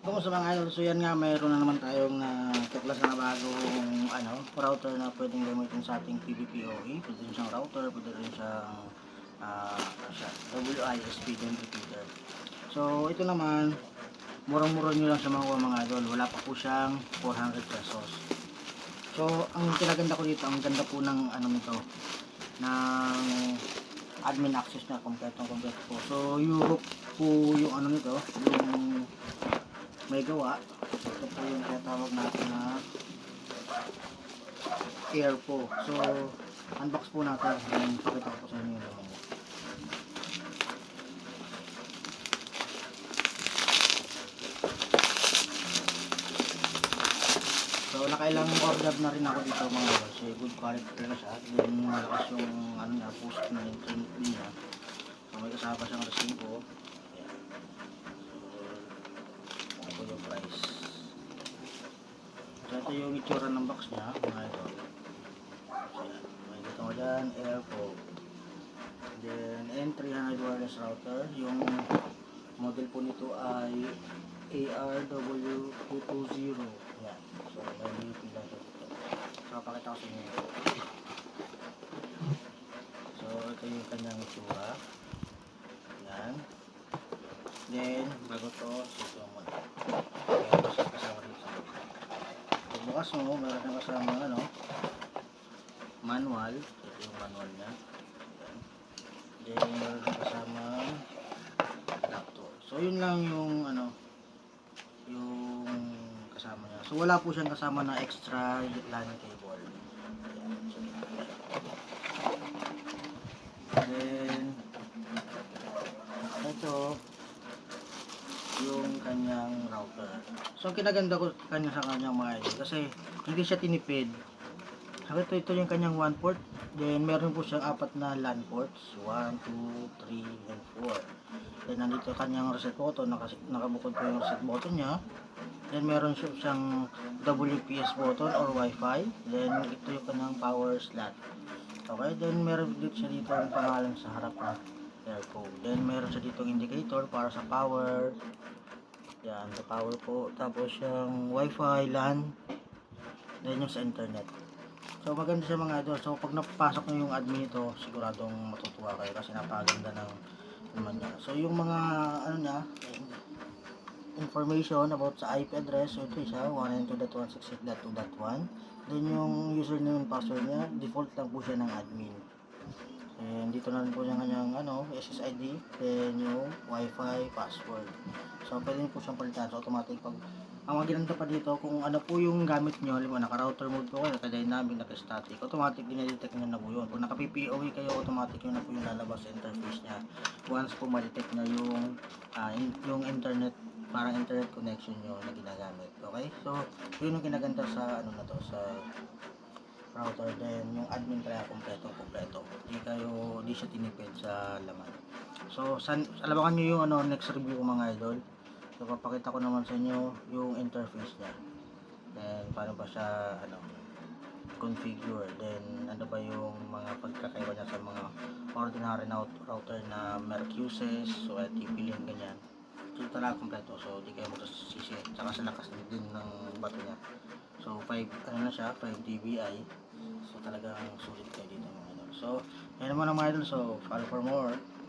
Kumusta mga idol? So yan nga, mayroon na naman tayong na tuklas na bagong ano, router na pwedeng gamitin sa ating PVPoE. Pwede rin siyang router, pwede rin siyang ano siya, WISP din repeater. So ito naman, murang-mura nyo lang siya makuha mga idol. Wala pa po siyang 400 pesos. So ang kinaganda ko dito, ang ganda po ng ano nito, ng admin access na kompletong kompleto po. So Europe po yung ano nito, yung may gawa. Ito po yung tinatawag natin na air po. So, unbox po natin. Then, pakita ko po sa inyo yung. So, nakailang order na rin ako dito mga kasi good quality talaga siya. Then, malakas yung ano niya, post na yung print niya. So, may kasama siyang resibo. Ayan. So, ito yung price. So, ito yung itsura ng box niya. Mga ito. Dito mo dyan, airpo. Then, N300 wireless router. Yung model po nito ay ARW220. Yan. So, may pila ito. So, pakita ko sa inyo. So, ito yung kanyang itsura. Yan. Then, bago to, so ito mo pa siya kasama dito. Pag bukas mo, meron siyang kasama ano, manual. Ito yung manual niya. Then, meron siyang kasama laptop. So, yun lang yung ano, yung kasama niya. So, wala po siyang kasama na extra LAN cable. Yan. So, then, ito, yung kanyang router. So, ang kinaganda ko kanya sa kanyang mga idol kasi hindi siya tinipid. Sabi ito, ito yung kanyang one port. Then, meron po siyang apat na LAN ports. 1, 2, 3, and 4. Then, nandito kanyang reset button. Naka, nakabukod po yung reset button niya. Then, meron siya siyang WPS button or Wi-Fi. Then, ito yung kanyang power slot. Okay, then meron dito siya dito ang pangalan sa harap na airco. Then meron siya dito indicator para sa power. Yan, sa power po. Tapos yung wifi, LAN. Then yung sa internet. So maganda siya mga idol. So pag napapasok nyo yung admin ito, siguradong matutuwa kayo kasi napakaganda ng naman niya. So yung mga ano niya, information about sa IP address. So ito siya, 192.168.2.1. Then yung username and password niya, default lang po siya ng admin. And dito na rin po yung kanyang ano, SSID, then yung Wi-Fi password. So pwede po siyang palitan. So automatic pag ang maganda pa dito kung ano po yung gamit nyo, halimbawa naka-router mode po kayo, naka-dynamic, naka-static, automatic dinedetect nyo na po yun. Kung naka-PPOE kayo, automatic yun na po yung lalabas sa interface niya. Once po ma-detect na yung, in- yung internet, parang internet connection nyo na ginagamit. Okay? So, yun yung kinaganda sa ano na to, sa router then yung admin kaya kompleto kompleto di kayo di siya tinipid sa laman. So san alabakan nyo yung ano next review ko mga idol. So papakita ko naman sa inyo yung interface niya. Then paano ba siya ano configure. Then ano ba yung mga pagkakaiba niya sa mga ordinary na router na Merck uses so at TP-Link ganyan. So talaga kompleto so di kayo magsisisi. Tsaka sa lakas din ng bato niya. So 5 ano na siya, 5 dBi. So talagang sulit kayo dito mga idol. So, yan naman ang mga idol. So, follow for more.